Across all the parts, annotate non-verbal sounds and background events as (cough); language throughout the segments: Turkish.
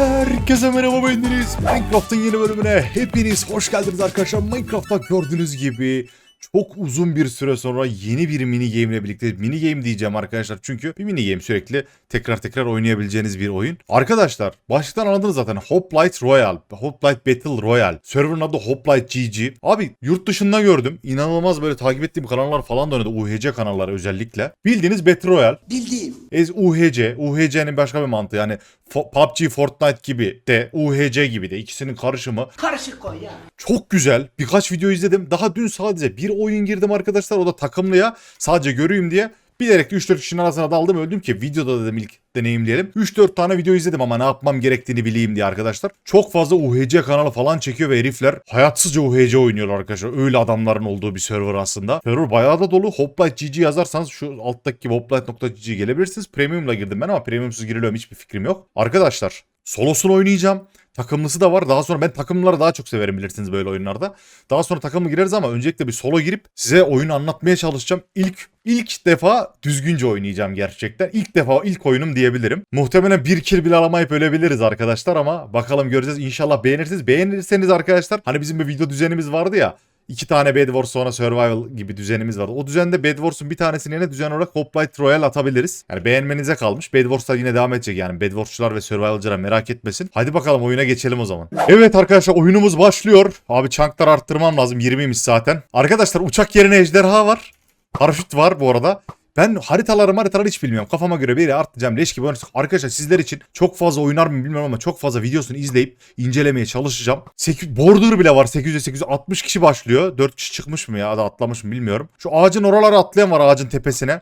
Herkese merhaba bendeniz. Minecraft'ın yeni bölümüne hepiniz hoş geldiniz arkadaşlar. Minecraft'ta gördüğünüz gibi çok uzun bir süre sonra yeni bir mini game ile birlikte mini game diyeceğim arkadaşlar. Çünkü bir mini game sürekli tekrar tekrar oynayabileceğiniz bir oyun. Arkadaşlar başlıktan anladınız zaten. Hoplite Royale, Hoplite Battle Royale. Server'ın adı Hoplite GG. Abi yurt dışında gördüm. İnanılmaz böyle takip ettiğim kanallar falan da oynadı. UHC kanalları özellikle. Bildiğiniz Battle Royale. Bildiğim. Ez UHC. UHC'nin başka bir mantığı yani Fo- PUBG, Fortnite gibi de UHC gibi de ikisinin karışımı. Karışık koy ya. Çok güzel. Birkaç video izledim. Daha dün sadece bir oyun girdim arkadaşlar. O da takımlıya. Sadece göreyim diye. Bilerek 3-4 kişinin arasına daldım öldüm ki videoda dedim ilk deneyimleyelim. 3-4 tane video izledim ama ne yapmam gerektiğini bileyim diye arkadaşlar. Çok fazla UHC kanalı falan çekiyor ve herifler hayatsızca UHC oynuyorlar arkadaşlar. Öyle adamların olduğu bir server aslında. Server bayağı da dolu. Hoplite GG yazarsanız şu alttaki hoplite.gg gelebilirsiniz. Premium'la girdim ben ama premiumsuz giriliyorum hiçbir fikrim yok. Arkadaşlar solosunu oynayacağım. Takımlısı da var. Daha sonra ben takımları daha çok severim bilirsiniz böyle oyunlarda. Daha sonra takımlı gireriz ama öncelikle bir solo girip size oyunu anlatmaya çalışacağım. İlk ilk defa düzgünce oynayacağım gerçekten. İlk defa ilk oyunum diyebilirim. Muhtemelen bir kill bile alamayıp ölebiliriz arkadaşlar ama bakalım göreceğiz. İnşallah beğenirsiniz. Beğenirseniz arkadaşlar hani bizim bir video düzenimiz vardı ya. İki tane Bed Wars sonra Survival gibi düzenimiz vardı. O düzende Bed Wars'un bir tanesini yine düzen olarak Hoplite Royale atabiliriz. Yani beğenmenize kalmış. Bed Wars'lar yine devam edecek yani. Bed Wars'çular ve Survival'cılar merak etmesin. Hadi bakalım oyuna geçelim o zaman. Evet arkadaşlar oyunumuz başlıyor. Abi chunklar arttırmam lazım. 20'ymiş zaten. Arkadaşlar uçak yerine ejderha var. Paraşüt var bu arada. Ben haritaları haritaları hiç bilmiyorum. Kafama göre bir yere artacağım. Leş gibi oynayacak. Arkadaşlar sizler için çok fazla oynar mı bilmiyorum ama çok fazla videosunu izleyip incelemeye çalışacağım. 8, border bile var 800'e 860 kişi başlıyor. 4 kişi çıkmış mı ya da atlamış mı bilmiyorum. Şu ağacın oralara atlayan var ağacın tepesine.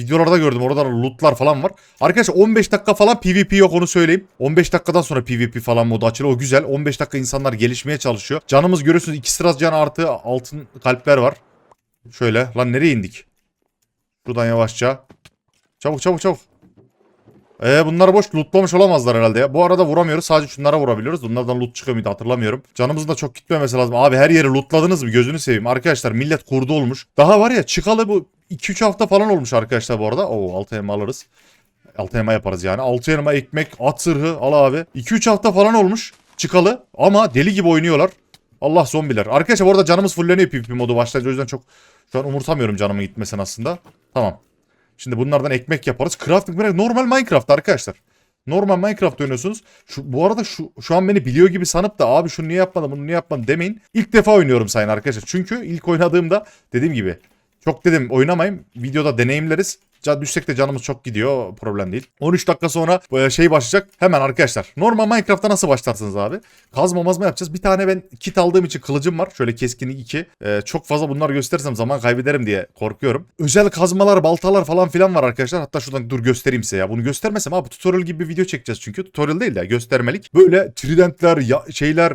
Videolarda gördüm orada lootlar falan var. Arkadaşlar 15 dakika falan PvP yok onu söyleyeyim. 15 dakikadan sonra PvP falan modu açılıyor. O güzel. 15 dakika insanlar gelişmeye çalışıyor. Canımız görüyorsunuz 2 sıra can artı altın kalpler var. Şöyle. Lan nereye indik? Şuradan yavaşça. Çabuk çabuk çabuk. Ee bunlar boş lootlamış olamazlar herhalde ya. Bu arada vuramıyoruz. Sadece şunlara vurabiliyoruz. Bunlardan loot çıkıyor muydu hatırlamıyorum. Canımızın da çok gitmemesi lazım. Abi her yeri lootladınız mı? Gözünü seveyim. Arkadaşlar millet kurdu olmuş. Daha var ya çıkalı bu 2-3 hafta falan olmuş arkadaşlar bu arada. Oo altı elma alırız. Altı elma yaparız yani. Altı elma ekmek at sırhı al abi. 2-3 hafta falan olmuş çıkalı. Ama deli gibi oynuyorlar. Allah zombiler. Arkadaşlar bu arada canımız fulleniyor PvP modu başlayınca. O yüzden çok şu an umursamıyorum canımın gitmesini aslında. Tamam. Şimdi bunlardan ekmek yaparız. Crafting merak- normal Minecraft arkadaşlar. Normal Minecraft oynuyorsunuz. Şu, bu arada şu, şu an beni biliyor gibi sanıp da abi şunu niye yapmadın bunu niye yapmadın demeyin. İlk defa oynuyorum sayın arkadaşlar. Çünkü ilk oynadığımda dediğim gibi çok dedim oynamayın. Videoda deneyimleriz. Düşsek de canımız çok gidiyor. Problem değil. 13 dakika sonra e, şey başlayacak. Hemen arkadaşlar. Normal Minecraft'ta nasıl başlarsınız abi? Kazma mazma yapacağız. Bir tane ben kit aldığım için kılıcım var. Şöyle keskinlik 2. E, çok fazla bunları gösterirsem zaman kaybederim diye korkuyorum. Özel kazmalar, baltalar falan filan var arkadaşlar. Hatta şuradan dur göstereyim size ya. Bunu göstermesem abi tutorial gibi bir video çekeceğiz çünkü. Tutorial değil de göstermelik. Böyle tridentler, ya, şeyler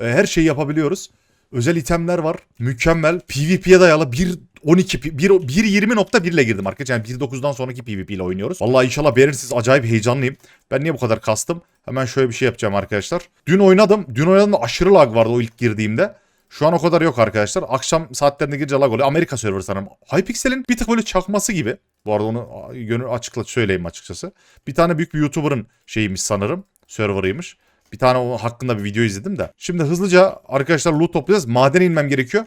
e, her şeyi yapabiliyoruz. Özel itemler var. Mükemmel. PvP'ye dayalı bir 12 1 1.20.1 ile girdim arkadaşlar. Yani 1.9'dan sonraki PvP ile oynuyoruz. Vallahi inşallah beğenirsiniz. Acayip heyecanlıyım. Ben niye bu kadar kastım? Hemen şöyle bir şey yapacağım arkadaşlar. Dün oynadım. Dün oynadım aşırı lag vardı o ilk girdiğimde. Şu an o kadar yok arkadaşlar. Akşam saatlerinde girince lag oluyor. Amerika server sanırım. Hypixel'in bir tık böyle çakması gibi. Bu arada onu gönül açıkla söyleyeyim açıkçası. Bir tane büyük bir YouTuber'ın şeyiymiş sanırım. Server'ıymış. Bir tane o hakkında bir video izledim de. Şimdi hızlıca arkadaşlar loot toplayacağız. Madene inmem gerekiyor.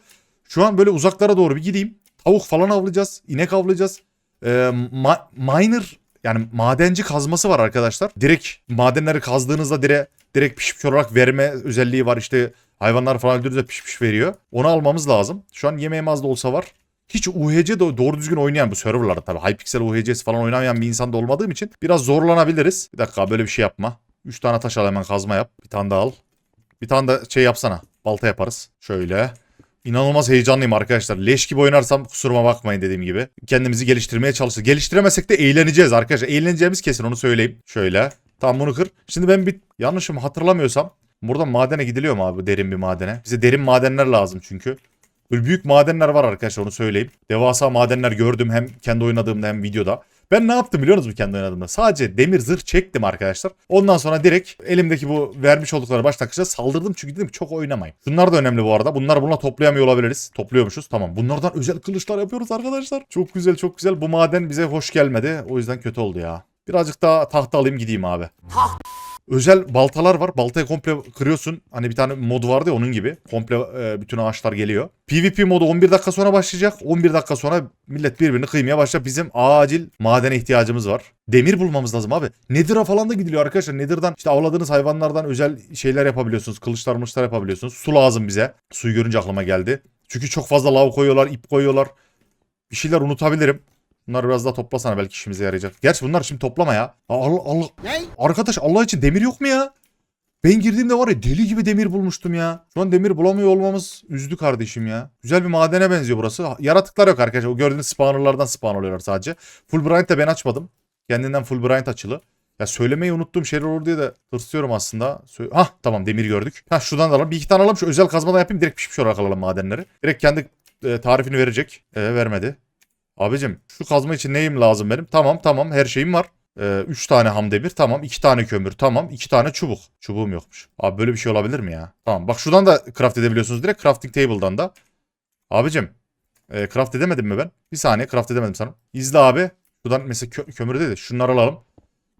Şu an böyle uzaklara doğru bir gideyim. Tavuk falan avlayacağız. inek avlayacağız. Ee, ma- miner yani madenci kazması var arkadaşlar. Direkt madenleri kazdığınızda direkt direkt pişmiş olarak verme özelliği var. İşte hayvanlar falan öldürdüğünüzde pişmiş veriyor. Onu almamız lazım. Şu an yemeğim az da olsa var. Hiç UHC doğru düzgün oynayan bu serverlarda tabii. Hypixel UHC'si falan oynamayan bir insan da olmadığım için biraz zorlanabiliriz. Bir dakika böyle bir şey yapma. 3 tane taş al hemen kazma yap. Bir tane daha al. Bir tane de şey yapsana. Balta yaparız. Şöyle. İnanılmaz heyecanlıyım arkadaşlar. Leş gibi oynarsam kusuruma bakmayın dediğim gibi. Kendimizi geliştirmeye çalışacağız. Geliştiremesek de eğleneceğiz arkadaşlar. Eğleneceğimiz kesin onu söyleyeyim. Şöyle. Tamam bunu kır. Şimdi ben bir yanlışım hatırlamıyorsam. Buradan madene gidiliyor mu abi derin bir madene? Bize derin madenler lazım çünkü. Böyle büyük madenler var arkadaşlar onu söyleyeyim. Devasa madenler gördüm hem kendi oynadığımda hem videoda. Ben ne yaptım biliyor musunuz kendi oynadığımda? Sadece demir zırh çektim arkadaşlar. Ondan sonra direkt elimdeki bu vermiş oldukları baş takışa saldırdım. Çünkü dedim çok oynamayın. Bunlar da önemli bu arada. Bunları bununla toplayamıyor olabiliriz. Topluyormuşuz. Tamam. Bunlardan özel kılıçlar yapıyoruz arkadaşlar. Çok güzel çok güzel. Bu maden bize hoş gelmedi. O yüzden kötü oldu ya. Birazcık daha tahta alayım gideyim abi. Özel baltalar var. Baltayı komple kırıyorsun. Hani bir tane mod vardı ya onun gibi. Komple e, bütün ağaçlar geliyor. PvP modu 11 dakika sonra başlayacak. 11 dakika sonra millet birbirini kıymaya başlayacak. Bizim acil madene ihtiyacımız var. Demir bulmamız lazım abi. Nether'a falan da gidiliyor arkadaşlar. Nether'dan işte avladığınız hayvanlardan özel şeyler yapabiliyorsunuz. Kılıçlar mılıçlar yapabiliyorsunuz. Su lazım bize. Suyu görünce aklıma geldi. Çünkü çok fazla lav koyuyorlar, ip koyuyorlar. Bir şeyler unutabilirim. Bunları biraz daha toplasana belki işimize yarayacak. Gerçi bunlar şimdi toplama ya. Allah Allah. Arkadaş Allah için demir yok mu ya? Ben girdiğimde var ya deli gibi demir bulmuştum ya. Şu an demir bulamıyor olmamız üzdü kardeşim ya. Güzel bir madene benziyor burası. Yaratıklar yok arkadaşlar. O gördüğünüz spawnerlardan spawn oluyorlar sadece. De ben açmadım. Kendinden Full Bryant açılı. Ya söylemeyi unuttuğum şeyler olur diye de tırsıyorum aslında. Sö- Hah tamam demir gördük. Hah şuradan da alalım. Bir iki tane alalım. Şu özel kazmadan yapayım. Direkt pişmiş olarak alalım madenleri. Direkt kendi e, tarifini verecek. E, vermedi. Abicim şu kazma için neyim lazım benim? Tamam tamam her şeyim var. 3 tane ham demir tamam. 2 tane kömür tamam. 2 tane çubuk. Çubuğum yokmuş. Abi böyle bir şey olabilir mi ya? Tamam bak şuradan da craft edebiliyorsunuz direkt. Crafting table'dan da. Abicim e, craft edemedim mi ben? Bir saniye craft edemedim sana. İzle abi. Şuradan mesela kö kömür dedi. Şunları alalım.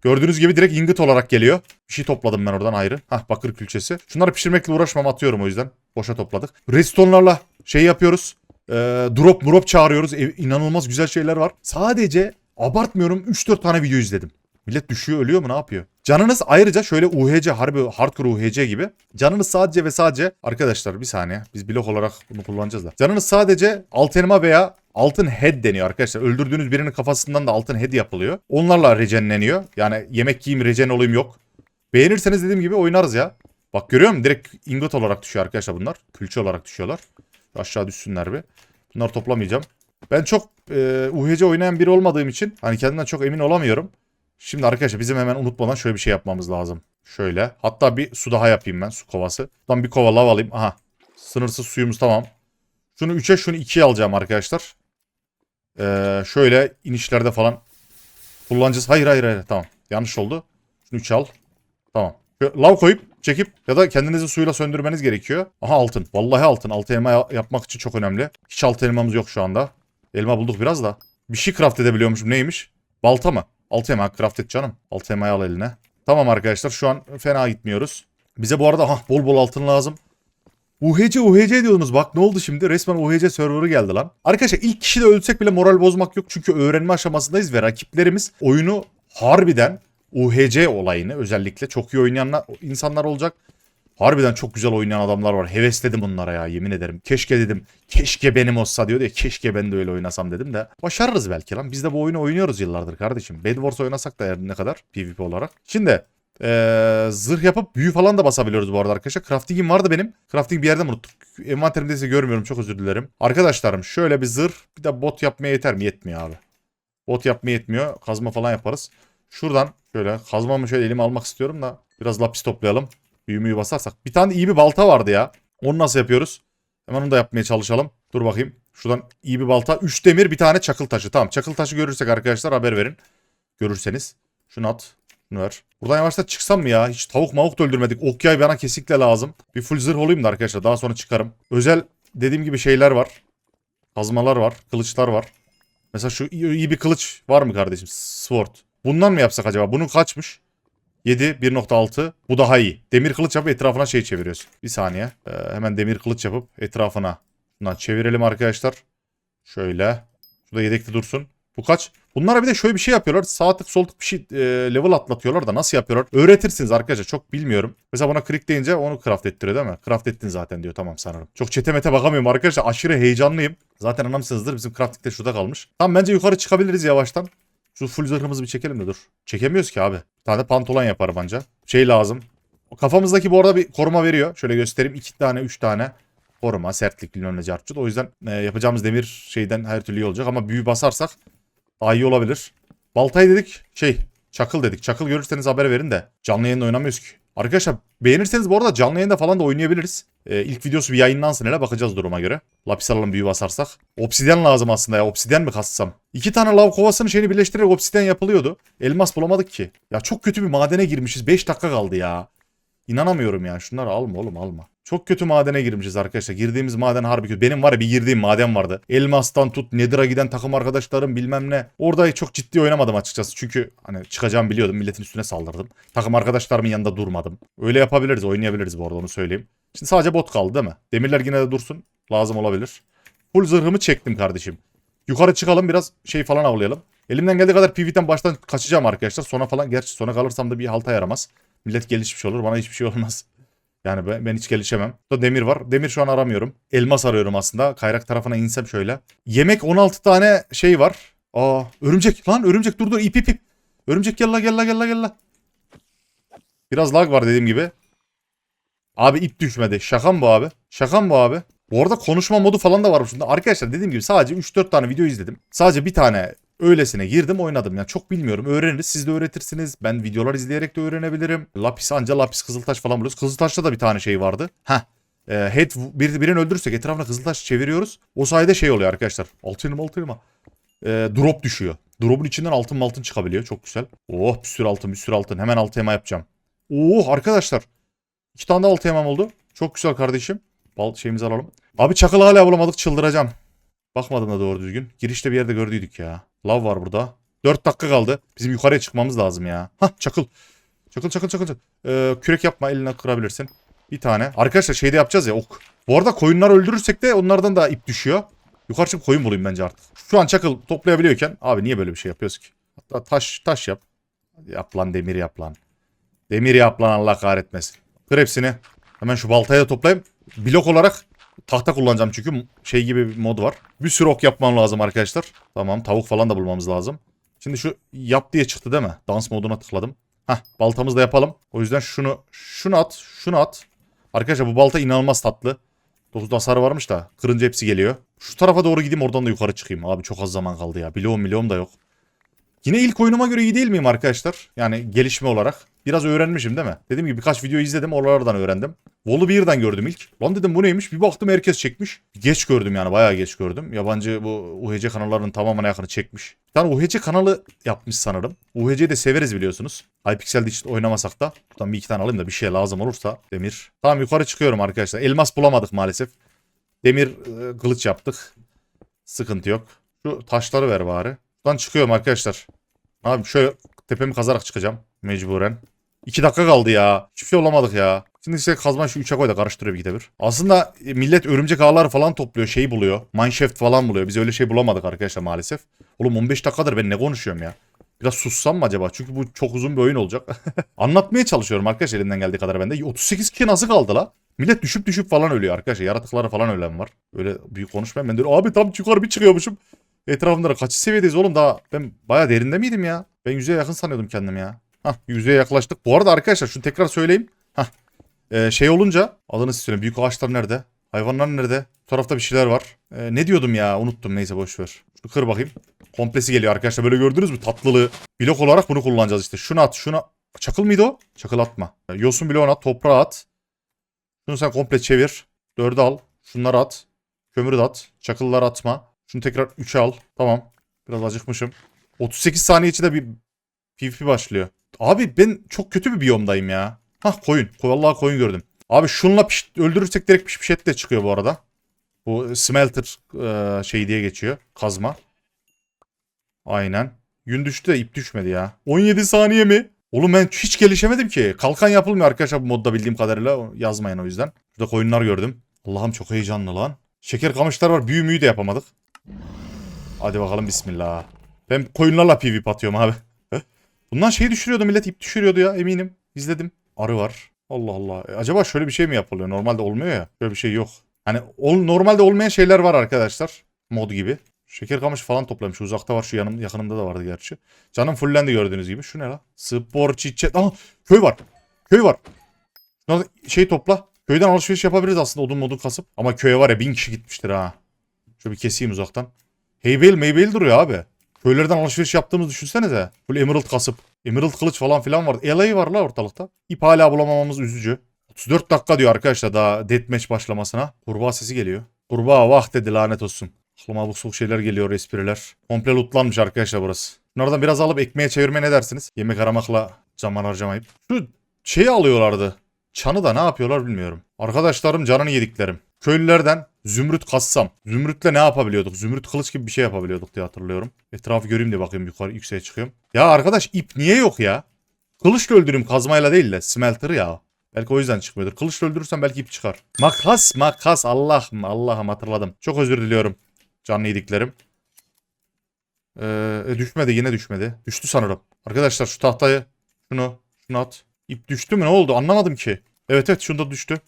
Gördüğünüz gibi direkt ingot olarak geliyor. Bir şey topladım ben oradan ayrı. Hah bakır külçesi. Şunları pişirmekle uğraşmam atıyorum o yüzden. Boşa topladık. Redstone'larla şey yapıyoruz. Ee, drop murop çağırıyoruz. E, inanılmaz güzel şeyler var. Sadece abartmıyorum 3-4 tane video izledim. Millet düşüyor ölüyor mu ne yapıyor? Canınız ayrıca şöyle UHC harbi hardcore UHC gibi. Canınız sadece ve sadece arkadaşlar bir saniye biz blok olarak bunu kullanacağız da. Canınız sadece altın veya altın head deniyor arkadaşlar. Öldürdüğünüz birinin kafasından da altın head yapılıyor. Onlarla regenleniyor. Yani yemek yiyeyim regen olayım yok. Beğenirseniz dediğim gibi oynarız ya. Bak görüyor musun? Direkt ingot olarak düşüyor arkadaşlar bunlar. Külçe olarak düşüyorlar. Aşağı düşsünler bir. Bunları toplamayacağım. Ben çok e, UHC oynayan biri olmadığım için hani kendimden çok emin olamıyorum. Şimdi arkadaşlar bizim hemen unutmadan şöyle bir şey yapmamız lazım. Şöyle. Hatta bir su daha yapayım ben su kovası. Buradan bir kova lav alayım. Aha. Sınırsız suyumuz tamam. Şunu 3'e şunu 2'ye alacağım arkadaşlar. Ee, şöyle inişlerde falan kullanacağız. Hayır hayır hayır tamam. Yanlış oldu. Şunu 3'e al. Tamam. Lav koyup çekip ya da kendinizi suyla söndürmeniz gerekiyor. Aha altın. Vallahi altın. Altı elma ya- yapmak için çok önemli. Hiç altı elmamız yok şu anda. Elma bulduk biraz da. Bir şey craft edebiliyormuşum. Neymiş? Balta mı? Altı elma craft et canım. Altı elmayı al eline. Tamam arkadaşlar şu an fena gitmiyoruz. Bize bu arada aha, bol bol altın lazım. UHC UHC diyordunuz bak ne oldu şimdi resmen UHC serverı geldi lan. Arkadaşlar ilk kişide ölsek bile moral bozmak yok çünkü öğrenme aşamasındayız ve rakiplerimiz oyunu harbiden UHC olayını özellikle çok iyi oynayan insanlar olacak. Harbiden çok güzel oynayan adamlar var. Hevesledim bunlara ya yemin ederim. Keşke dedim. Keşke benim olsa diyor ya. Keşke ben de öyle oynasam dedim de. Başarırız belki lan. Biz de bu oyunu oynuyoruz yıllardır kardeşim. Bed Wars oynasak da ne kadar PvP olarak. Şimdi ee, zırh yapıp büyü falan da basabiliyoruz bu arada arkadaşlar. Crafting'im vardı benim. Crafting bir yerde mi unuttuk? Envanterimde ise görmüyorum. Çok özür dilerim. Arkadaşlarım şöyle bir zırh. Bir de bot yapmaya yeter mi? Yetmiyor abi. Bot yapmaya yetmiyor. Kazma falan yaparız. Şuradan şöyle kazmamı şöyle elime almak istiyorum da biraz lapis toplayalım. Büyümüyü basarsak. Bir tane iyi bir balta vardı ya. Onu nasıl yapıyoruz? Hemen onu da yapmaya çalışalım. Dur bakayım. Şuradan iyi bir balta. 3 demir bir tane çakıl taşı. Tamam çakıl taşı görürsek arkadaşlar haber verin. Görürseniz. Şunu at. Şunu ver. Buradan yavaştan çıksam mı ya? Hiç tavuk mavuk da öldürmedik. Ok yay bana kesinlikle lazım. Bir full zırh olayım da arkadaşlar. Daha sonra çıkarım. Özel dediğim gibi şeyler var. Kazmalar var. Kılıçlar var. Mesela şu iyi bir kılıç var mı kardeşim? Sword. Bundan mı yapsak acaba? Bunun kaçmış? 7 1.6 bu daha iyi. Demir kılıç yapıp etrafına şey çeviriyorsun. Bir saniye. Ee, hemen demir kılıç yapıp etrafına. Bundan çevirelim arkadaşlar. Şöyle. Şurada yedekte dursun. Bu kaç? Bunlara bir de şöyle bir şey yapıyorlar. Sağ tık sol tık bir şey e, level atlatıyorlar da nasıl yapıyorlar? Öğretirsiniz arkadaşlar. Çok bilmiyorum. Mesela buna click deyince onu craft ettiriyor değil mi? Craft ettin zaten diyor tamam sanırım. Çok çetemete bakamıyorum arkadaşlar. Aşırı heyecanlıyım. Zaten anlamışsınızdır. Bizim crafting şurada kalmış. Tamam bence yukarı çıkabiliriz yavaştan. Şu full zırhımızı bir çekelim de dur. Çekemiyoruz ki abi. Bir tane pantolon yaparım anca. Şey lazım. Kafamızdaki bu arada bir koruma veriyor. Şöyle göstereyim. iki tane, üç tane koruma, sertlik, bilmem ne. O yüzden e, yapacağımız demir şeyden her türlü iyi olacak. Ama büyü basarsak daha iyi olabilir. Baltayı dedik. Şey, çakıl dedik. Çakıl görürseniz haber verin de. Canlı yayında oynamıyoruz ki. Arkadaşlar beğenirseniz bu arada canlı yayında falan da oynayabiliriz. Ee, ilk videosu bir yayınlansın hele bakacağız duruma göre. Lapis alalım büyü basarsak. Obsidyen lazım aslında ya. Obsidyen mi kassam? İki tane lav kovasının şeyini birleştirerek obsidyen yapılıyordu. Elmas bulamadık ki. Ya çok kötü bir madene girmişiz. 5 dakika kaldı ya. İnanamıyorum ya. Şunları alma oğlum alma. Çok kötü madene girmişiz arkadaşlar. Girdiğimiz maden harbi kötü. Benim var ya bir girdiğim maden vardı. Elmas'tan tut Nether'a giden takım arkadaşlarım bilmem ne. Orada çok ciddi oynamadım açıkçası. Çünkü hani çıkacağımı biliyordum. Milletin üstüne saldırdım. Takım arkadaşlarımın yanında durmadım. Öyle yapabiliriz oynayabiliriz bu arada onu söyleyeyim. Şimdi sadece bot kaldı değil mi? Demirler yine de dursun. Lazım olabilir. Full zırhımı çektim kardeşim. Yukarı çıkalım biraz şey falan avlayalım. Elimden geldiği kadar PvP'den baştan kaçacağım arkadaşlar. Sona falan gerçi sona kalırsam da bir halta yaramaz. Millet gelişmiş olur bana hiçbir şey olmaz. Yani ben, ben hiç gelişemem. Burada demir var. Demir şu an aramıyorum. Elmas arıyorum aslında. Kayrak tarafına insem şöyle. Yemek 16 tane şey var. Aa örümcek lan örümcek dur dur ip ip ip. Örümcek gel la gel la gel la gel la. Biraz lag var dediğim gibi. Abi ip düşmedi. Şaka bu abi? Şaka bu abi? Bu arada konuşma modu falan da varmış. Arkadaşlar dediğim gibi sadece 3-4 tane video izledim. Sadece bir tane öylesine girdim oynadım. Yani çok bilmiyorum. Öğreniriz. Siz de öğretirsiniz. Ben videolar izleyerek de öğrenebilirim. Lapis anca lapis kızıltaş falan buluyoruz. Kızıltaş'ta da bir tane şey vardı. Heh. E, head bir, birini öldürürsek etrafına kızıltaş çeviriyoruz. O sayede şey oluyor arkadaşlar. Altın elma altın elma. E, drop düşüyor. Drop'un içinden altın altın çıkabiliyor. Çok güzel. Oh bir sürü altın bir sürü altın. Hemen altı elma yapacağım. Oh arkadaşlar. İki tane de altı elmam oldu. Çok güzel kardeşim. Bal şeyimizi alalım. Abi çakıl hala bulamadık çıldıracağım. Bakmadım da doğru düzgün. Girişte bir yerde gördüydük ya. Lav var burada. 4 dakika kaldı. Bizim yukarıya çıkmamız lazım ya. Hah çakıl. Çakıl çakıl çakıl. çakıl. Ee, kürek yapma eline kırabilirsin. Bir tane. Arkadaşlar şeyde yapacağız ya ok. Bu arada koyunlar öldürürsek de onlardan da ip düşüyor. Yukarı çıkıp koyun bulayım bence artık. Şu an çakıl toplayabiliyorken abi niye böyle bir şey yapıyoruz ki? Hatta taş taş yap. Yap lan demir yap lan. Demir yap lan Allah kahretmesin. Kır hepsini. Hemen şu baltayı da toplayayım. Blok olarak tahta kullanacağım çünkü şey gibi bir mod var. Bir sürü ok yapmam lazım arkadaşlar. Tamam tavuk falan da bulmamız lazım. Şimdi şu yap diye çıktı değil mi? Dans moduna tıkladım. Hah baltamızı da yapalım. O yüzden şunu şunu at şunu at. Arkadaşlar bu balta inanılmaz tatlı. 9 hasarı varmış da kırınca hepsi geliyor. Şu tarafa doğru gideyim oradan da yukarı çıkayım. Abi çok az zaman kaldı ya. Bloğum bloğum da yok. Yine ilk oyunuma göre iyi değil miyim arkadaşlar? Yani gelişme olarak. Biraz öğrenmişim değil mi? Dediğim gibi birkaç video izledim oralardan öğrendim. Volu 1'den gördüm ilk. Lan dedim bu neymiş? Bir baktım herkes çekmiş. Geç gördüm yani bayağı geç gördüm. Yabancı bu UHC kanallarının tamamına yakını çekmiş. Bir tane UHC kanalı yapmış sanırım. UHC'yi de severiz biliyorsunuz. Hypixel'de hiç oynamasak da. Buradan bir iki tane alayım da bir şey lazım olursa. Demir. Tamam yukarı çıkıyorum arkadaşlar. Elmas bulamadık maalesef. Demir e, kılıç yaptık. Sıkıntı yok. Şu taşları ver bari. Buradan çıkıyorum arkadaşlar. Abi şöyle tepemi kazarak çıkacağım. Mecburen. 2 dakika kaldı ya. Hiçbir şey olamadık ya. Şimdi işte kazma şu 3'e koy da karıştırıyor bir de bir. Aslında e, millet örümcek ağları falan topluyor. Şey buluyor. Mineshaft falan buluyor. Biz öyle şey bulamadık arkadaşlar maalesef. Oğlum 15 dakikadır ben ne konuşuyorum ya. Biraz sussam mı acaba? Çünkü bu çok uzun bir oyun olacak. (laughs) Anlatmaya çalışıyorum arkadaşlar elimden geldiği kadar bende. 38 kişi nasıl kaldı la? Millet düşüp düşüp falan ölüyor arkadaşlar. Yaratıkları falan ölen var. Öyle büyük konuşmayayım. Ben diyorum abi tam yukarı bir çıkıyormuşum. Etrafımda da kaç seviyedeyiz oğlum daha ben baya derinde miydim ya? Ben yüzeye yakın sanıyordum kendim ya. Hah yüzeye yaklaştık. Bu arada arkadaşlar şunu tekrar söyleyeyim. Hah ee, şey olunca adını size söyleyeyim. Büyük ağaçlar nerede? Hayvanlar nerede? Bu tarafta bir şeyler var. Ee, ne diyordum ya unuttum neyse boş ver. Şunu kır bakayım. Komplesi geliyor arkadaşlar böyle gördünüz mü tatlılığı. Blok olarak bunu kullanacağız işte. Şunu at şunu. Çakıl mıydı o? Çakıl atma. Yosun bloğuna at toprağa at. Şunu sen komple çevir. Dördü al. Şunları at. Kömürü de at. Çakılları atma. Şunu tekrar 3'e al. Tamam. Biraz acıkmışım. 38 saniye içinde bir PvP başlıyor. Abi ben çok kötü bir biyomdayım ya. Hah koyun. Vallahi koyun gördüm. Abi şunla piş, öldürürsek direkt pişmiş et de çıkıyor bu arada. Bu smelter e, şey diye geçiyor. Kazma. Aynen. Yün düştü de ip düşmedi ya. 17 saniye mi? Oğlum ben hiç gelişemedim ki. Kalkan yapılmıyor arkadaşlar bu modda bildiğim kadarıyla. Yazmayın o yüzden. Şurada koyunlar gördüm. Allah'ım çok heyecanlı lan. Şeker kamışlar var. Büyü müyü de yapamadık. Hadi bakalım bismillah. Ben koyunlarla PvP atıyorum abi. Bundan şey düşürüyordu millet ip düşürüyordu ya eminim. İzledim. Arı var. Allah Allah. E, acaba şöyle bir şey mi yapılıyor? Normalde olmuyor ya. Böyle bir şey yok. Hani ol, normalde olmayan şeyler var arkadaşlar. Mod gibi. Şeker kamışı falan toplamış. Uzakta var şu yanım, yakınımda da vardı gerçi. Canım fullendi gördüğünüz gibi. Şu ne la? Spor çiçek. Aha köy var. Köy var. Şey topla. Köyden alışveriş yapabiliriz aslında odun modun kasıp. Ama köye var ya bin kişi gitmiştir ha. Şöyle bir keseyim uzaktan. Heybel meybel duruyor abi. Köylerden alışveriş yaptığımız düşünsenize. Full emerald kasıp. Emerald kılıç falan filan var. LA var la ortalıkta. İp hala bulamamamız üzücü. 34 dakika diyor arkadaşlar daha deathmatch başlamasına. Kurbağa sesi geliyor. Kurbağa vah dedi lanet olsun. Aklıma bu soğuk şeyler geliyor espriler. Komple lootlanmış arkadaşlar burası. Bunlardan biraz alıp ekmeğe çevirmeye ne dersiniz? Yemek aramakla zaman harcamayıp. Şu şeyi alıyorlardı. Çanı da ne yapıyorlar bilmiyorum. Arkadaşlarım canını yediklerim. Köylülerden zümrüt kassam. Zümrütle ne yapabiliyorduk? Zümrüt kılıç gibi bir şey yapabiliyorduk diye hatırlıyorum. Etrafı göreyim diye bakayım yukarı yükseğe çıkıyorum. Ya arkadaş ip niye yok ya? Kılıçla öldüreyim kazmayla değil de smelter ya. Belki o yüzden çıkmıyordur. Kılıçla öldürürsem belki ip çıkar. Makas makas Allah'ım Allah'ım hatırladım. Çok özür diliyorum. Canlı yediklerim. Ee, e, düşmedi yine düşmedi. Düştü sanırım. Arkadaşlar şu tahtayı şunu şunu at. İp düştü mü ne oldu anlamadım ki. Evet evet şunda düştü.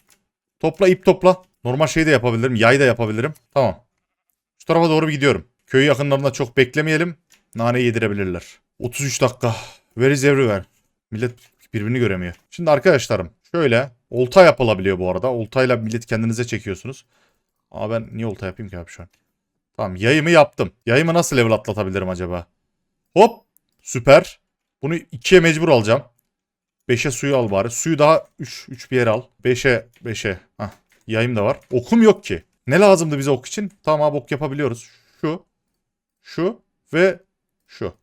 Topla ip topla. Normal şey de yapabilirim. Yay da yapabilirim. Tamam. Şu tarafa doğru bir gidiyorum. Köy yakınlarında çok beklemeyelim. Nane yedirebilirler. 33 dakika. Where is everyone? Millet birbirini göremiyor. Şimdi arkadaşlarım şöyle olta yapılabiliyor bu arada. Oltayla millet kendinize çekiyorsunuz. Ama ben niye olta yapayım ki abi şu an? Tamam yayımı yaptım. Yayımı nasıl level atlatabilirim acaba? Hop süper. Bunu 2'ye mecbur alacağım. 5'e suyu al bari. Suyu daha 3 3 bir yere al. 5'e 5'e. Hah. Yayım da var. Okum yok ki. Ne lazımdı bize ok için? Tamam abi ok yapabiliyoruz. Şu. Şu. Ve şu.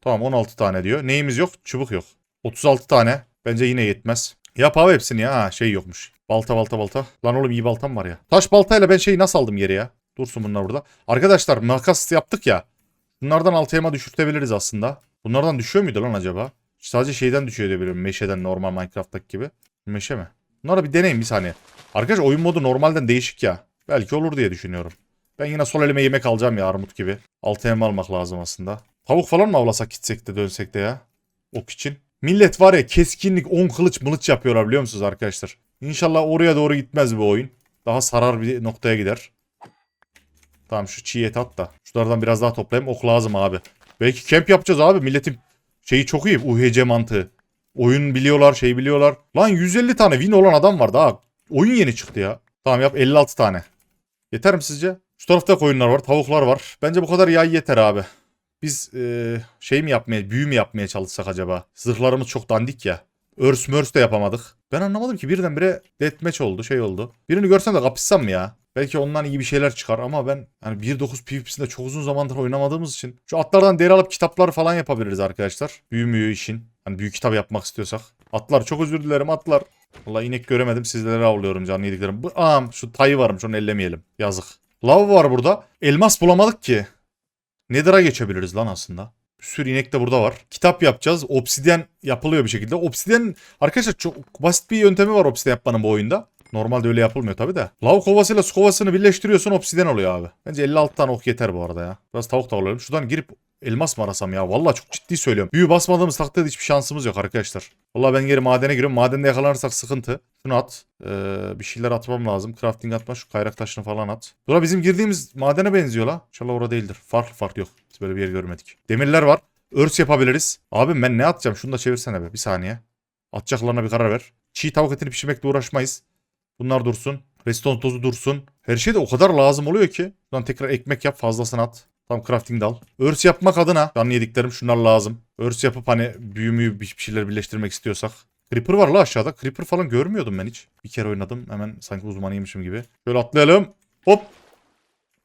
Tamam 16 tane diyor. Neyimiz yok? Çubuk yok. 36 tane. Bence yine yetmez. Yap abi hepsini ya. Ha, şey yokmuş. Balta balta balta. Lan oğlum iyi baltam var ya. Taş baltayla ben şeyi nasıl aldım yere ya? Dursun bunlar burada. Arkadaşlar makas yaptık ya. Bunlardan altı elma düşürtebiliriz aslında. Bunlardan düşüyor muydu lan acaba? Sadece şeyden düşüyor diye. Meşeden normal Minecraft'taki gibi. Meşe mi? Bunları bir deneyin bir saniye. Arkadaş oyun modu normalden değişik ya. Belki olur diye düşünüyorum. Ben yine sol elime yemek alacağım ya armut gibi. Altı elma almak lazım aslında. Tavuk falan mı avlasak gitsek de dönsek de ya? Ok için. Millet var ya keskinlik 10 kılıç mılıç yapıyorlar biliyor musunuz arkadaşlar? İnşallah oraya doğru gitmez bu oyun. Daha sarar bir noktaya gider. Tamam şu çiğ et at da. Şunlardan biraz daha toplayayım. Ok lazım abi. Belki kamp yapacağız abi. Milletin şeyi çok iyi. UHC mantığı. Oyun biliyorlar, şey biliyorlar. Lan 150 tane win olan adam var daha. Oyun yeni çıktı ya. Tamam yap 56 tane. Yeter mi sizce? Şu tarafta koyunlar var, tavuklar var. Bence bu kadar yay yeter abi. Biz eee, şey mi yapmaya, büyü mü yapmaya çalışsak acaba? Zırhlarımız çok dandik ya. Örs mörs de yapamadık. Ben anlamadım ki birdenbire deathmatch oldu, şey oldu. Birini görsem de kapışsam ya? Belki ondan iyi bir şeyler çıkar ama ben yani 1.9 PvP'sinde çok uzun zamandır oynamadığımız için şu atlardan deri alıp kitaplar falan yapabiliriz arkadaşlar. Büyü müyü işin. Hani büyük kitap yapmak istiyorsak. Atlar çok özür dilerim atlar. Valla inek göremedim sizlere avlıyorum canlı yediklerim. Bu, aa, şu tayı varmış onu ellemeyelim. Yazık. Lav var burada. Elmas bulamadık ki. Nether'a geçebiliriz lan aslında. Bir sürü inek de burada var. Kitap yapacağız. Obsidyen yapılıyor bir şekilde. Obsidyen arkadaşlar çok basit bir yöntemi var obsidyen yapmanın bu oyunda. Normalde öyle yapılmıyor tabi de. Lav kovasıyla su kovasını birleştiriyorsun obsidyen oluyor abi. Bence 56 tane ok yeter bu arada ya. Biraz tavuk da. Şuradan girip elmas mı arasam ya? Vallahi çok ciddi söylüyorum. Büyü basmadığımız takdirde hiçbir şansımız yok arkadaşlar. Vallahi ben geri madene giriyorum. Madende yakalanırsak sıkıntı. Şunu at. Ee, bir şeyler atmam lazım. Crafting atma. Şu kayrak taşını falan at. Bura bizim girdiğimiz madene benziyor la. İnşallah orada değildir. Farklı farklı yok. Biz böyle bir yer görmedik. Demirler var. Örs yapabiliriz. Abim ben ne atacağım? Şunu da çevirsene be. Bir saniye. Atacaklarına bir karar ver. Çiğ tavuk etini pişirmekle uğraşmayız. Bunlar dursun. Reston tozu dursun. Her şey de o kadar lazım oluyor ki. Buradan tekrar ekmek yap fazlasını at. Tam crafting dal. Örs yapmak adına canlı yediklerim şunlar lazım. Örs yapıp hani büyümüyü bir şeyler birleştirmek istiyorsak. Creeper var la aşağıda. Creeper falan görmüyordum ben hiç. Bir kere oynadım. Hemen sanki uzmanıymışım gibi. Şöyle atlayalım. Hop.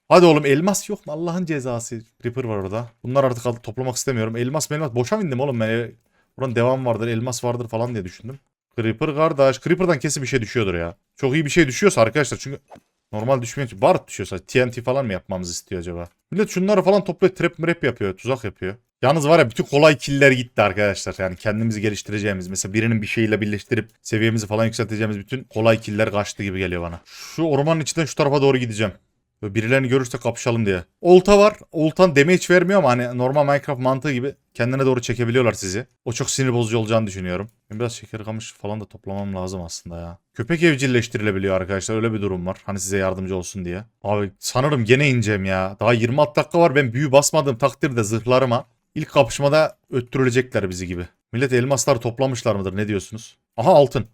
Hadi oğlum elmas yok mu? Allah'ın cezası. Creeper var orada. Bunlar artık toplamak istemiyorum. Elmas elmas. Boşa mı indim oğlum ben? Buranın devam vardır, elmas vardır falan diye düşündüm. Creeper kardeş. Creeper'dan kesin bir şey düşüyordur ya. Çok iyi bir şey düşüyorsa arkadaşlar çünkü normal düşmüyor. Bar düşüyorsa TNT falan mı yapmamızı istiyor acaba? Millet şunları falan toplayıp trap mrap yapıyor. Tuzak yapıyor. Yalnız var ya bütün kolay killer gitti arkadaşlar. Yani kendimizi geliştireceğimiz mesela birinin bir şeyle birleştirip seviyemizi falan yükselteceğimiz bütün kolay killer kaçtı gibi geliyor bana. Şu ormanın içinden şu tarafa doğru gideceğim. Böyle birilerini görürsek kapışalım diye. Olta var. Oltan damage vermiyor ama hani normal Minecraft mantığı gibi kendine doğru çekebiliyorlar sizi. O çok sinir bozucu olacağını düşünüyorum. Ben biraz şeker kamış falan da toplamam lazım aslında ya. Köpek evcilleştirilebiliyor arkadaşlar. Öyle bir durum var. Hani size yardımcı olsun diye. Abi sanırım gene ineceğim ya. Daha 26 dakika var. Ben büyü basmadığım takdirde zırhlarıma ilk kapışmada öttürülecekler bizi gibi. Millet elmasları toplamışlar mıdır? Ne diyorsunuz? Aha altın.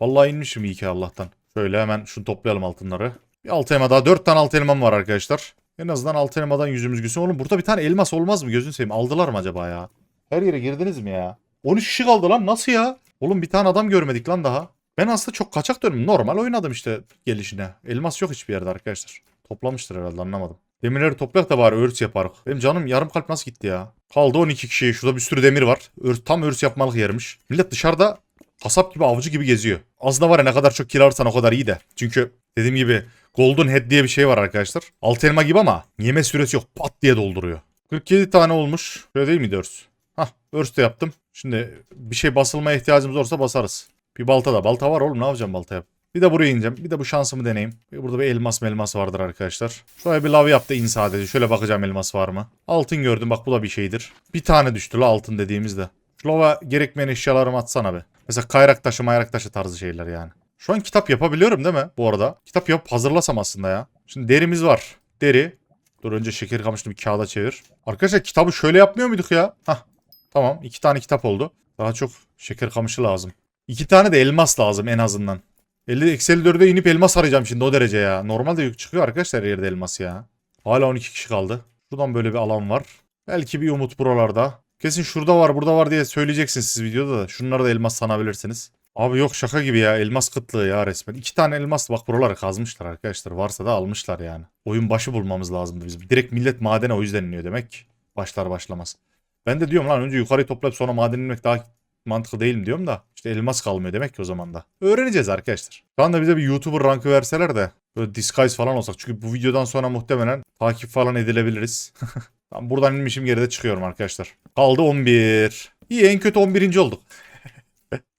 Vallahi inmişim iyi ki Allah'tan. Şöyle hemen şunu toplayalım altınları. Bir altı elma daha. Dört tane altı elmam var arkadaşlar. En azından altı elmadan yüzümüz gülsün. Oğlum burada bir tane elmas olmaz mı? Gözünü seveyim. Aldılar mı acaba ya? Her yere girdiniz mi ya? 13 kişi kaldı lan. Nasıl ya? Oğlum bir tane adam görmedik lan daha. Ben aslında çok kaçak diyorum. Normal oynadım işte gelişine. Elmas yok hiçbir yerde arkadaşlar. Toplamıştır herhalde anlamadım. Demirleri toplayak da bari örs yaparız. Benim canım yarım kalp nasıl gitti ya? Kaldı 12 kişi. Şurada bir sürü demir var. Örs, tam örs yapmalık yermiş. Millet dışarıda Kasap gibi avcı gibi geziyor. Aslında var ya ne kadar çok kill alırsan o kadar iyi de. Çünkü dediğim gibi Golden Head diye bir şey var arkadaşlar. Alt elma gibi ama yeme süresi yok. Pat diye dolduruyor. 47 tane olmuş. Şöyle değil miydi örs? Hah örs de yaptım. Şimdi bir şey basılmaya ihtiyacımız olursa basarız. Bir balta da. Balta var oğlum ne yapacağım baltaya? Bir de buraya ineceğim. Bir de bu şansımı deneyeyim. Burada bir elmas melmas vardır arkadaşlar. Şöyle bir lav yaptı in sadece. Şöyle bakacağım elmas var mı? Altın gördüm bak bu da bir şeydir. Bir tane düştü la altın dediğimizde. Lava gerekmeyen eşyalarımı atsana be. Mesela kayrak taşı mayrak taşı tarzı şeyler yani. Şu an kitap yapabiliyorum değil mi bu arada? Kitap yapıp hazırlasam aslında ya. Şimdi derimiz var. Deri. Dur önce şeker kamışını bir kağıda çevir. Arkadaşlar kitabı şöyle yapmıyor muyduk ya? Hah. Tamam iki tane kitap oldu. Daha çok şeker kamışı lazım. İki tane de elmas lazım en azından. 50 eksi 54'e inip elmas arayacağım şimdi o derece ya. Normalde yük çıkıyor arkadaşlar yerde elmas ya. Hala 12 kişi kaldı. Şuradan böyle bir alan var. Belki bir umut buralarda. Kesin şurada var burada var diye söyleyeceksiniz siz videoda da. Şunları da elmas sanabilirsiniz. Abi yok şaka gibi ya elmas kıtlığı ya resmen. İki tane elmas bak buraları kazmışlar arkadaşlar. Varsa da almışlar yani. Oyun başı bulmamız lazımdı bizim. Direkt millet madene o yüzden iniyor demek. Başlar başlamaz. Ben de diyorum lan önce yukarıyı toplayıp sonra maden inmek daha mantıklı değil mi diyorum da. İşte elmas kalmıyor demek ki o zaman da. Öğreneceğiz arkadaşlar. Şu anda bize bir YouTuber rankı verseler de böyle disguise falan olsak. Çünkü bu videodan sonra muhtemelen takip falan edilebiliriz. (laughs) Tamam buradan inmişim geride çıkıyorum arkadaşlar. Kaldı 11. İyi en kötü 11. olduk.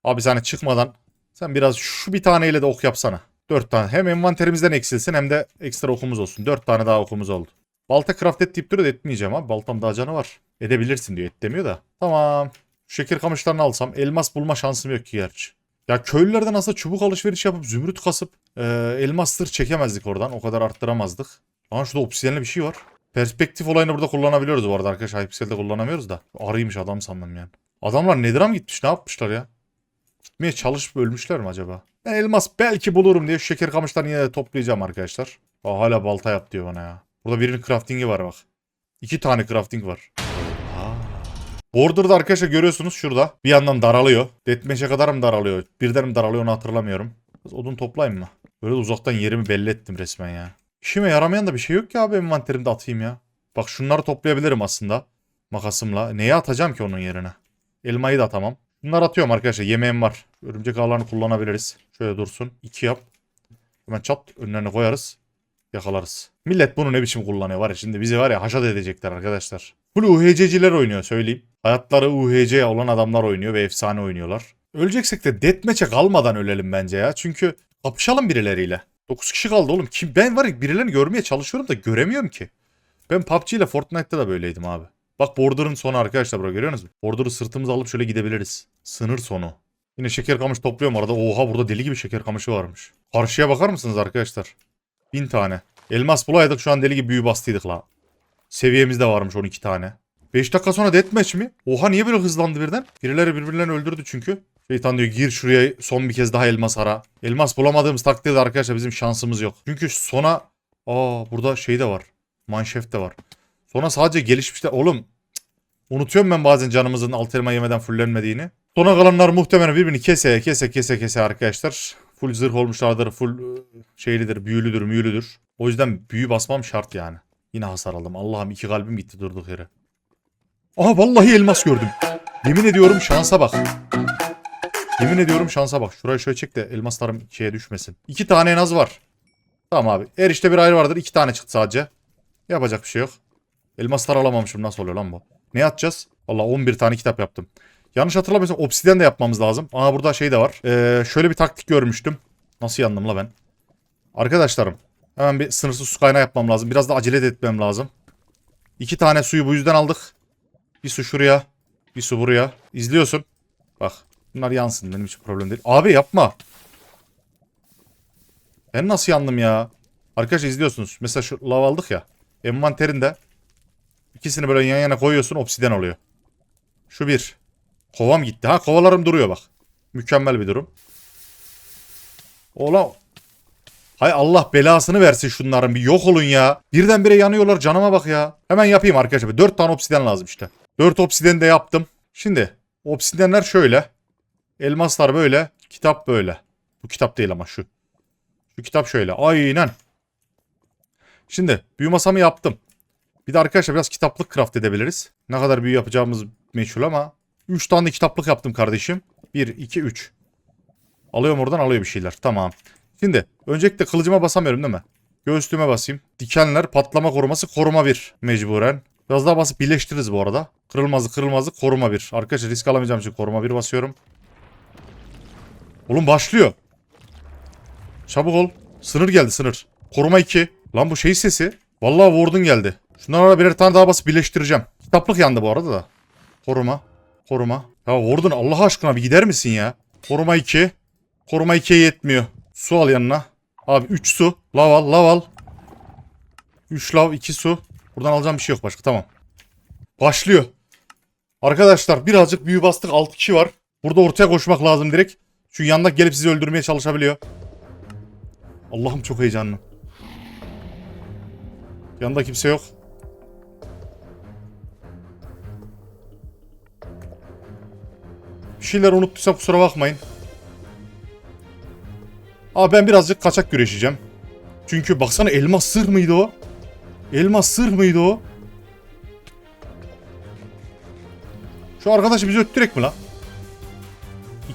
Abi sen çıkmadan sen biraz şu bir taneyle de ok yapsana. 4 tane. Hem envanterimizden eksilsin hem de ekstra okumuz olsun. 4 tane daha okumuz oldu. Balta craft et deyip duruyor etmeyeceğim abi. Baltam daha canı var. Edebilirsin diyor. Et demiyor da. Tamam. Şeker kamışlarını alsam elmas bulma şansım yok ki gerçi. Ya köylülerden aslında çubuk alışveriş yapıp zümrüt kasıp e, elmas tır çekemezdik oradan. O kadar arttıramazdık. Ama şurada obsidiyenli bir şey var. Perspektif olayını burada kullanabiliyoruz bu arada arkadaşlar. Hypixel'de kullanamıyoruz da. Arıymış adam sandım yani. Adamlar nedir'e mi gitmiş ne yapmışlar ya? Gitmeye çalışıp ölmüşler mi acaba? Ben elmas belki bulurum diye şu şeker kamışlarını yine de toplayacağım arkadaşlar. Aa, hala balta yap diyor bana ya. Burada birinin crafting'i var bak. İki tane crafting var. Border'da arkadaşlar görüyorsunuz şurada. Bir yandan daralıyor. Deathmatch'e kadar mı daralıyor? Birden mi daralıyor onu hatırlamıyorum. Biraz odun toplayayım mı? Böyle uzaktan yerimi belli ettim resmen ya. İşime yaramayan da bir şey yok ki abi envanterimde atayım ya. Bak şunları toplayabilirim aslında. Makasımla. Neye atacağım ki onun yerine? Elmayı da atamam. Bunları atıyorum arkadaşlar. Yemeğim var. Örümcek ağlarını kullanabiliriz. Şöyle dursun. İki yap. Hemen çat önlerine koyarız. Yakalarız. Millet bunu ne biçim kullanıyor var ya. Şimdi bizi var ya haşat edecekler arkadaşlar. Full UHC'ciler oynuyor söyleyeyim. Hayatları UHC olan adamlar oynuyor ve efsane oynuyorlar. Öleceksek de deathmatch'e kalmadan ölelim bence ya. Çünkü kapışalım birileriyle. 9 kişi kaldı oğlum. Kim ben var ya birilerini görmeye çalışıyorum da göremiyorum ki. Ben PUBG ile Fortnite'da da böyleydim abi. Bak Border'ın sonu arkadaşlar burada görüyor musunuz? Border'ı sırtımıza alıp şöyle gidebiliriz. Sınır sonu. Yine şeker kamış topluyorum arada. Oha burada deli gibi şeker kamışı varmış. Karşıya bakar mısınız arkadaşlar? Bin tane. Elmas bulaydık şu an deli gibi büyü bastıydık la. Seviyemizde varmış 12 tane. 5 dakika sonra deathmatch mi? Oha niye böyle hızlandı birden? Birileri birbirlerini öldürdü çünkü. Şeytan diyor gir şuraya son bir kez daha elmas ara. Elmas bulamadığımız takdirde arkadaşlar bizim şansımız yok. Çünkü sona... Aa burada şey de var. Mineshaft de var. Sona sadece gelişmişler. Oğlum cık, unutuyorum ben bazen canımızın alt elma yemeden fullenmediğini. Sona kalanlar muhtemelen birbirini kese kese kese kese arkadaşlar. Full zırh olmuşlardır. Full ıı, şeylidir, büyülüdür, müyülüdür. O yüzden büyü basmam şart yani. Yine hasar aldım. Allah'ım iki kalbim gitti durduk yere. Aha vallahi elmas gördüm. Yemin ediyorum şansa bak. Yemin ediyorum şansa bak. Şurayı şöyle çek de elmaslarım şeye düşmesin. İki tane en az var. Tamam abi. Her işte bir ayrı vardır. İki tane çıktı sadece. Yapacak bir şey yok. Elmaslar alamamışım. Nasıl oluyor lan bu? Ne atacağız? Valla 11 tane kitap yaptım. Yanlış hatırlamıyorsam obsidyen de yapmamız lazım. Aa burada şey de var. Ee, şöyle bir taktik görmüştüm. Nasıl yandım la ben? Arkadaşlarım. Hemen bir sınırsız su kaynağı yapmam lazım. Biraz da acele de etmem lazım. İki tane suyu bu yüzden aldık. Bir su şuraya. Bir su buraya. İzliyorsun. Bak. Bunlar yansın. Benim için problem değil. Abi yapma. Ben nasıl yandım ya? Arkadaşlar izliyorsunuz. Mesela şu lav aldık ya. Envanterinde. ikisini böyle yan yana koyuyorsun. Obsiden oluyor. Şu bir. Kovam gitti. Ha kovalarım duruyor bak. Mükemmel bir durum. Ola. Hay Allah belasını versin şunların bir yok olun ya. Birdenbire yanıyorlar canıma bak ya. Hemen yapayım arkadaşlar. 4 tane obsiden lazım işte. 4 obsiden de yaptım. Şimdi obsidenler şöyle. Elmaslar böyle. Kitap böyle. Bu kitap değil ama şu. Şu kitap şöyle. Aynen. Şimdi büyü masamı yaptım. Bir de arkadaşlar biraz kitaplık craft edebiliriz. Ne kadar büyü yapacağımız meçhul ama. 3 tane kitaplık yaptım kardeşim. 1, 2, 3. Alıyorum oradan alıyor bir şeyler. Tamam. Şimdi öncelikle kılıcıma basamıyorum değil mi? Göğüslüğüme basayım. Dikenler patlama koruması koruma 1 mecburen. Biraz daha basıp birleştiririz bu arada. Kırılmazlık kırılmazlık koruma 1. Arkadaşlar risk alamayacağım için koruma 1 basıyorum. Oğlum başlıyor. Çabuk ol. Sınır geldi sınır. Koruma 2. Lan bu şey sesi. Vallahi Warden geldi. Şunlara birer tane daha basıp birleştireceğim. Kitaplık yandı bu arada da. Koruma. Koruma. Ya Warden Allah aşkına bir gider misin ya? Koruma 2. Koruma 2'ye yetmiyor. Su al yanına. Abi 3 su. Lav al lav al. 3 lav 2 su. Buradan alacağım bir şey yok başka tamam. Başlıyor. Arkadaşlar birazcık büyü bastık 6 kişi var. Burada ortaya koşmak lazım direkt. Çünkü yandaki gelip sizi öldürmeye çalışabiliyor. Allah'ım çok heyecanlı. Yanında kimse yok. Bir şeyler unuttuysam kusura bakmayın. Abi ben birazcık kaçak güreşeceğim. Çünkü baksana elmas sır mıydı o? Elmas sır mıydı o? Şu arkadaşı bizi öttürek mi la?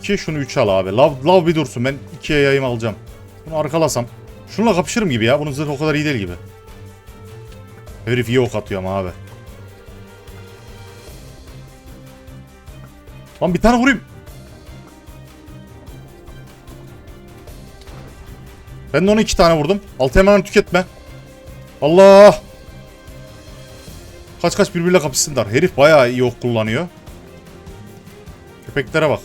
2'ye şunu 3 al abi. Lav, lav bir dursun ben 2'ye yayım alacağım. Bunu arkalasam. Şununla kapışırım gibi ya. Bunun zırhı o kadar iyi değil gibi. Herif iyi ok atıyor ama abi. Lan bir tane vurayım. Ben de ona iki tane vurdum. Altı hemen tüketme. Allah! Kaç kaç birbiriyle kapışsınlar. Herif bayağı iyi ok kullanıyor. Köpeklere bak.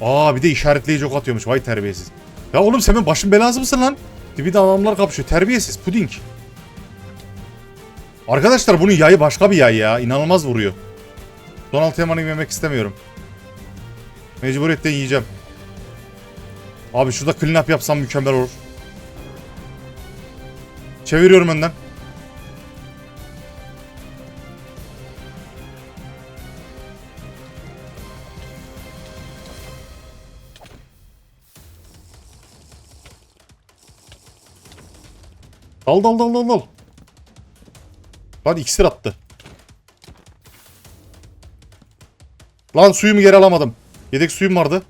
Aa bir de işaretleyici ok atıyormuş. Vay terbiyesiz. Ya oğlum sen benim başım belası mısın lan? Dibinde adamlar kapışıyor. Terbiyesiz. Puding. Arkadaşlar bunun yayı başka bir yay ya. İnanılmaz vuruyor. Donald Teman'ı yemek istemiyorum. Mecburiyetten yiyeceğim. Abi şurada clean up yapsam mükemmel olur. Çeviriyorum önden. Dal dal dal dal dal. Lan iksir attı. Lan suyumu geri alamadım. Yedek suyum vardı.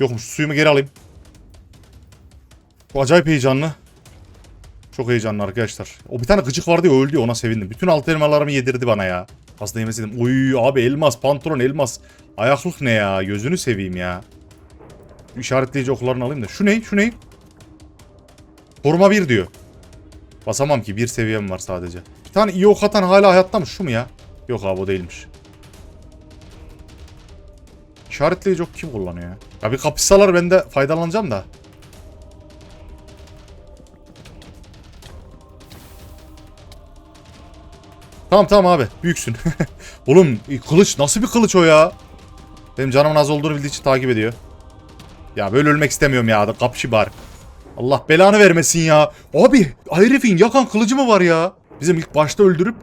Yokmuş suyumu geri alayım. Bu acayip heyecanlı. Çok heyecanlı arkadaşlar. O bir tane gıcık vardı ya öldü ona sevindim. Bütün alt elmalarımı yedirdi bana ya. Aslında yemeseydim. Oy abi elmas, pantolon, elmas. Ayaklık ne ya? Gözünü seveyim ya. İşaretleyici oklarını alayım da. Şu ne? Şu ne? Koruma 1 diyor. Basamam ki. Bir seviyem var sadece. Bir tane iyi ok atan hala hayatta mı? Şu mu ya? Yok abi o değilmiş. İşaretleyici ok kim kullanıyor ya? Bir kapışsalar ben de faydalanacağım da. Tamam tamam abi. Büyüksün. (laughs) Oğlum kılıç nasıl bir kılıç o ya? Benim canımın az olduğunu bildiği için takip ediyor. Ya böyle ölmek istemiyorum ya. Kapışı bari. Allah belanı vermesin ya. Abi herifin yakan kılıcı mı var ya? Bizim ilk başta öldürüp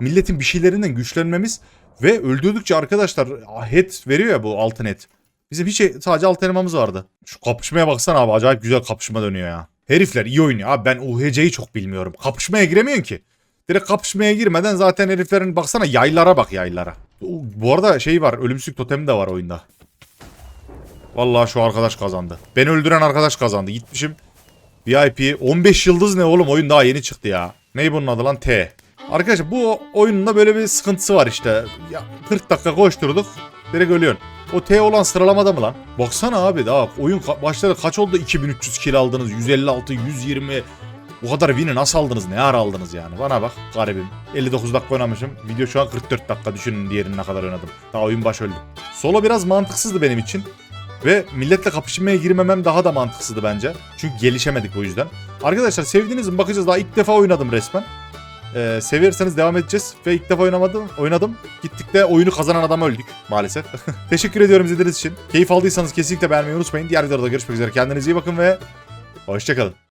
milletin bir şeylerinden güçlenmemiz ve öldürdükçe arkadaşlar het veriyor ya bu altın et. Bizim hiç sadece altın elmamız vardı. Şu kapışmaya baksana abi acayip güzel kapışma dönüyor ya. Herifler iyi oynuyor abi ben UHC'yi çok bilmiyorum. Kapışmaya giremiyorsun ki. Direkt kapışmaya girmeden zaten heriflerin baksana yaylara bak yaylara. Bu arada şey var ölümsüzlük totemi de var oyunda. Vallahi şu arkadaş kazandı. Beni öldüren arkadaş kazandı. Gitmişim VIP 15 yıldız ne oğlum oyun daha yeni çıktı ya. Ney bunun adı lan T. Arkadaşlar bu oyunun böyle bir sıkıntısı var işte. Ya 40 dakika koşturduk direkt ölüyorsun. O T olan sıralamada mı lan? Baksana abi daha oyun ka- başladı kaç oldu 2300 kill aldınız 156 120 bu kadar win'i nasıl aldınız ne ara aldınız yani bana bak garibim 59 dakika oynamışım video şu an 44 dakika düşünün diğerini ne kadar oynadım daha oyun baş öldüm Solo biraz mantıksızdı benim için ve milletle kapışmaya girmemem daha da mantıksızdı bence. Çünkü gelişemedik o yüzden. Arkadaşlar sevdiğiniz mi? Bakacağız daha ilk defa oynadım resmen. Ee, severseniz devam edeceğiz. Ve ilk defa oynamadım, oynadım. Gittik de oyunu kazanan adama öldük maalesef. (laughs) Teşekkür ediyorum izlediğiniz için. Keyif aldıysanız kesinlikle beğenmeyi unutmayın. Diğer videoda görüşmek üzere. Kendinize iyi bakın ve hoşçakalın.